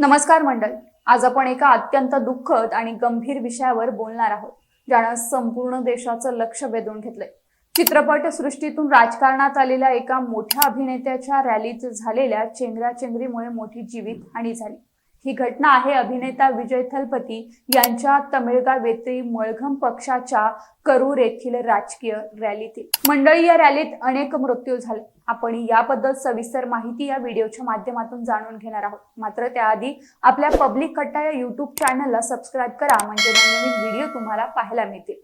नमस्कार मंडळ. आज आपण एका अत्यंत दुःखद आणि गंभीर विषयावर बोलणार आहोत ज्यानं संपूर्ण देशाचं लक्ष वेधून घेतलंय. चित्रपट सृष्टीतून राजकारणात आलेल्या एका मोठ्या अभिनेत्याच्या रॅलीत झालेल्या चेंगराचेंगरीमुळे मोठी जीवित हानी झाली. ही घटना आहे अभिनेता विजय थलपती यांच्या तमिळगाव येथील मळघम पक्षाच्या करूर येथील राजकीय रॅलीतील. मंडळी या रॅलीत अनेक मृत्यू झाले. आपण याबद्दल सविस्तर माहिती या व्हिडिओच्या माध्यमातून जाणून घेणार आहोत. मात्र त्याआधी आपल्या पब्लिक कट्टा या युट्यूब चॅनलला सबस्क्राईब करा म्हणजे नवीन व्हिडिओ तुम्हाला पाहायला मिळतील.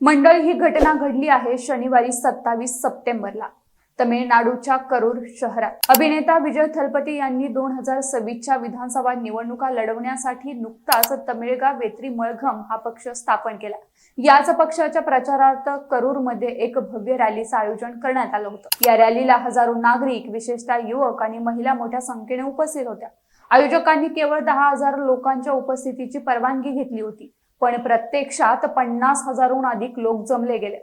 मंडळ ही घटना घडली आहे शनिवारी सत्तावीस सप्टेंबरला. तमिळनाडूच्या करूर शहरात. अभिनेता विजय थलपती यांनी दोन हजार सव्वीसच्या विधानसभा निवडणुका लढवण्यासाठी नुकताच तमिळगाव वेत्री मळघम हा पक्ष स्थापन केला. याच पक्षाच्या प्रचारार्थ करूरमध्ये एक भव्य रॅलीचं आयोजन करण्यात आलं होतं. या रॅलीला हजारो नागरिक विशेषतः युवक आणि महिला मोठ्या संख्येने उपस्थित होत्या. आयोजकांनी केवळ दहा हजार लोकांच्या उपस्थितीची परवानगी घेतली होती पण प्रत्यक्षात पन्नास हजारहून अधिक लोक जमले गेले.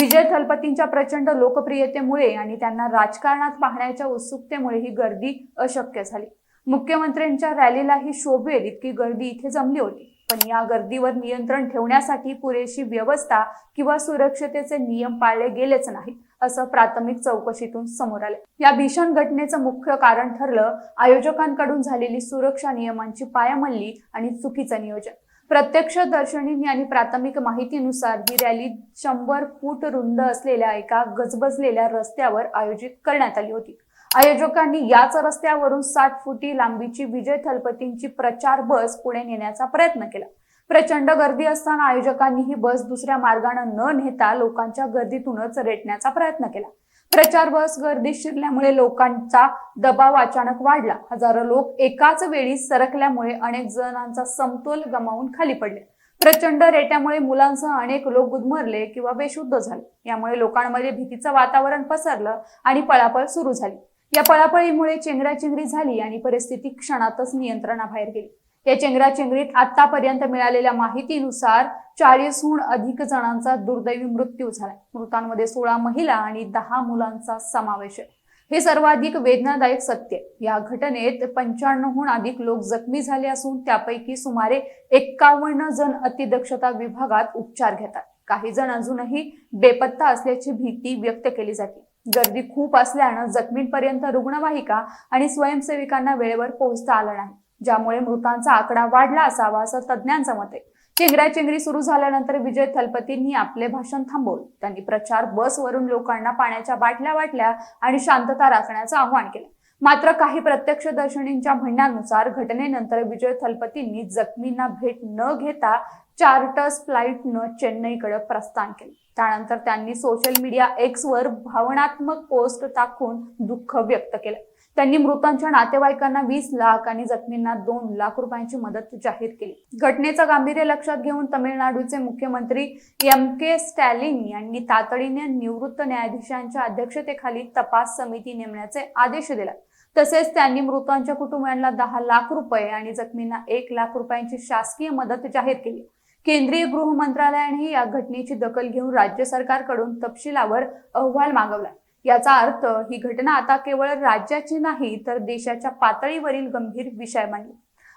विजय थलपतींच्या प्रचंड लोकप्रियतेमुळे आणि त्यांना राजकारणात पाहण्याच्या उत्सुकतेमुळे ही गर्दी अशक्य झाली. मुख्यमंत्र्यांच्या रॅलीलाही शोभेल इतकी गर्दी इथे जमली होती. पण या गर्दीवर नियंत्रण ठेवण्यासाठी पुरेशी व्यवस्था किंवा सुरक्षतेचे नियम पाळले गेलेच नाहीत असं प्राथमिक चौकशीतून समोर आले. या भीषण घटनेचं मुख्य कारण ठरलं आयोजकांकडून झालेली सुरक्षा नियमांची पायमल्ली आणि चुकीचं नियोजन. प्रत्यक्ष दर्शनी आणि प्राथमिक माहितीनुसार ही रॅली शंभर फूट रुंद असलेल्या एका गजबजलेल्या रस्त्यावर आयोजित करण्यात आली होती. आयोजकांनी याच रस्त्यावरून साठ फुटी लांबीची विजय थलपतींची प्रचार बस पुढे नेण्याचा प्रयत्न केला. प्रचंड गर्दी असताना आयोजकांनी ही बस दुसऱ्या मार्गाने न नेता लोकांच्या गर्दीतूनच रेटण्याचा प्रयत्न केला. प्रचार बस गर्दी शिरल्यामुळे लोकांचा दबाव अचानक वाढला. हजारो लोक एकाच वेळी सरकल्यामुळे अनेक जणांचा समतोल गमावून खाली पडले. प्रचंड रेट्यामुळे मुलांसह अनेक लोक गुदमरले किंवा बेशुद्ध झाले. यामुळे लोकांमध्ये भीतीचं वातावरण पसरलं आणि पळापळ सुरू झाली. या पळापळीमुळे चेंगराचेंगरी झाली आणि परिस्थिती क्षणातच नियंत्रणाबाहेर गेली. या चेंगराचेंगरीत आतापर्यंत मिळालेल्या माहितीनुसार चाळीसहून अधिक जणांचा दुर्दैवी मृत्यू झाला. मृतांमध्ये सोळा महिला आणि दहा मुलांचा समावेश आहे. हे सर्वाधिक वेदनादायक सत्य या घटनेत पंच्याण्णवहून अधिक लोक जखमी झाले असून त्यापैकी सुमारे एक्कावन्न जण अतिदक्षता विभागात उपचार घेतात. काही जण अजूनही बेपत्ता असल्याची भीती व्यक्त केली जाते. गर्दी खूप असल्यानं जखमींपर्यंत रुग्णवाहिका आणि स्वयंसेविकांना वेळेवर पोहोचता आलं नाही. ज्यामुळे मृतांचा आकडा वाढला असावा असं तज्ज्ञांचं मत आहे. चेंगराचेंगरी सुरू झाल्यानंतर विजय थलपतींनी आपले भाषण थांबवले. त्यांनी प्रचार बसवरून लोकांना पाण्याच्या बाटल्या वाटल्या आणि शांतता राखण्याचं आवाहन केलं. मात्र काही प्रत्यक्षदर्शनींच्या म्हणण्यानुसार घटनेनंतर विजय थलपतींनी जखमींना भेट न घेता चार्टर्स फ्लाईटनं चेन्नईकडे प्रस्थान केले. त्यानंतर त्यांनी सोशल मीडिया एक्सवर भावनात्मक पोस्ट टाकून दुःख व्यक्त केलं. त्यांनी मृतांच्या नातेवाईकांना वीस लाख आणि जखमींना दोन लाख रुपयांची मदत जाहीर केली. घटनेचं गांभीर्य लक्षात घेऊन तमिळनाडूचे मुख्यमंत्री एम के स्टॅलिन यांनी तातडीने निवृत्त न्यायाधीशांच्या अध्यक्षतेखाली तपास समिती नेमण्याचे आदेश दिले. तसेच त्यांनी मृतांच्या कुटुंबियांना दहा लाख रुपये आणि जखमींना एक लाख रुपयांची शासकीय मदत जाहीर केली. केंद्रीय गृह मंत्रालयाने या घटनेची दखल घेऊन राज्य सरकारकडून तपशिलावर अहवाल मागवला. याचा अर्थ ही घटना आता केवळ राज्याची नाही तर देशाच्या पातळीवरील गंभीर विषय बनली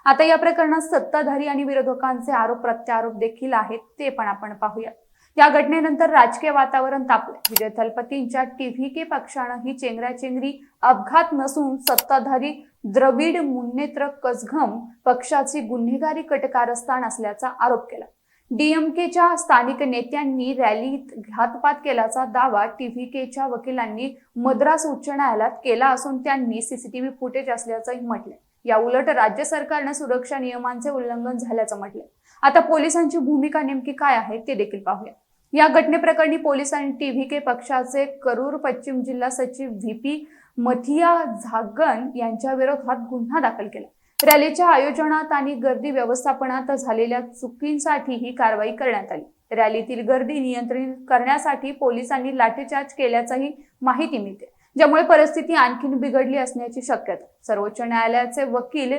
आता या प्रकरणात सत्ताधारी आणि विरोधकांचे आरोप प्रत्यारोप देखील आहेत ते पण आपण पाहूया. या घटनेनंतर राजकीय वातावरण तापले. विजय थलपतींच्या टीव्हीके पक्षानं ही चेंगराचेंगरी अपघात नसून सत्ताधारी द्रविड मुन्नेत्र कसघम पक्षाची गुन्हेगारी कटकारस्थान असल्याचा आरोप केला. डीएमकेच्या स्थानिक नेत्यांनी रॅलीत घातपात केल्याचा दावा टीव्हीकेच्या वकिलांनी मद्रास उच्च न्यायालयात केला असून त्यांनी सीसीटीव्ही फुटेज असल्याचंही म्हटलंय. या उलट राज्य सरकारनं सुरक्षा नियमांचे उल्लंघन झाल्याचं म्हटलंय. आता पोलिसांची भूमिका नेमकी काय आहे ते देखील पाहूया. या घटनेप्रकरणी पोलिसांनी टीव्हीके पक्षाचे करूर पश्चिम जिल्हा सचिव व्ही पी मथिया झागन यांच्या विरोधात गुन्हा दाखल केला. रॅलीच्या आयोजनात आणि गर्दी व्यवस्थापनात झालेल्या चुकींसाठी ही कारवाई करण्यात आली. रॅलीतील गर्दी नियंत्रित करण्यासाठी पोलिसांनी लाठीचार्ज केल्याचंही माहिती मिळते ज्यामुळे परिस्थिती आणखीन बिघडली असण्याची शक्यता. सर्वोच्च न्यायालयाचे वकील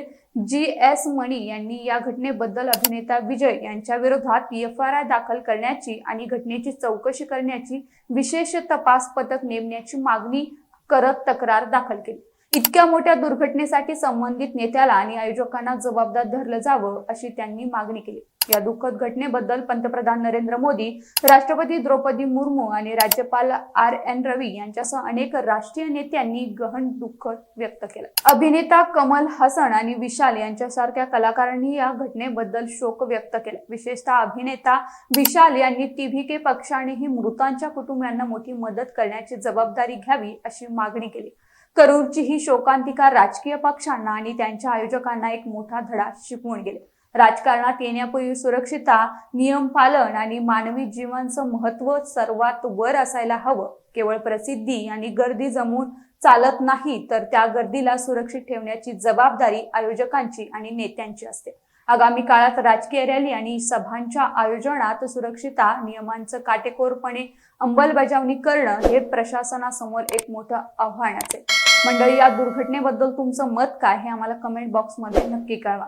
जी एस मणी यांनी या घटनेबद्दल अभिनेता विजय यांच्या विरोधात एफ आर आय दाखल करण्याची आणि घटनेची चौकशी करण्याची विशेष तपास पथक नेमण्याची मागणी करत तक्रार दाखल केली. इतक्या मोठ्या दुर्घटनेसाठी संबंधित नेत्याला आणि आयोजकांना जबाबदार धरलं जावं अशी त्यांनी मागणी केली. या दुःखद घटनेबद्दल पंतप्रधान नरेंद्र मोदी राष्ट्रपती द्रौपदी मुर्मू आणि राज्यपाल आर एन रवी यांच्यासह अनेक राष्ट्रीय नेत्यांनी गहन दुःख व्यक्त केलं. अभिनेता कमल हसन आणि विशाल यांच्यासारख्या कलाकारांनी या घटनेबद्दल शोक व्यक्त केला. विशेषतः अभिनेता विशाल यांनी टीव्हीके पक्षानेही मृतांच्या कुटुंबियांना मोठी मदत करण्याची जबाबदारी घ्यावी अशी मागणी केली. करूरची ही शोकांतिका राजकीय पक्षांना आणि त्यांच्या आयोजकांना एक मोठा धडा शिकवून गेले. राजकारणात येण्यापूर्वी सुरक्षितता नियम पालन आणि मानवी जीवनचं महत्त्व सर्वात वर असायला हवं. केवळ प्रसिद्धी आणि गर्दी जमून चालत नाही तर त्या गर्दीला सुरक्षित ठेवण्याची जबाबदारी आयोजकांची आणि नेत्यांची असते. आगामी काळात राजकीय रॅली आणि सभांच्या आयोजनात सुरक्षितता नियमांचं काटेकोरपणे अंमलबजावणी करणं हे प्रशासनासमोर एक मोठं आव्हान असेल. मंडळी या दुर्घटनेबद्दल तुमचं मत काय हे आम्हाला कमेंट बॉक्समध्ये नक्की कळवा.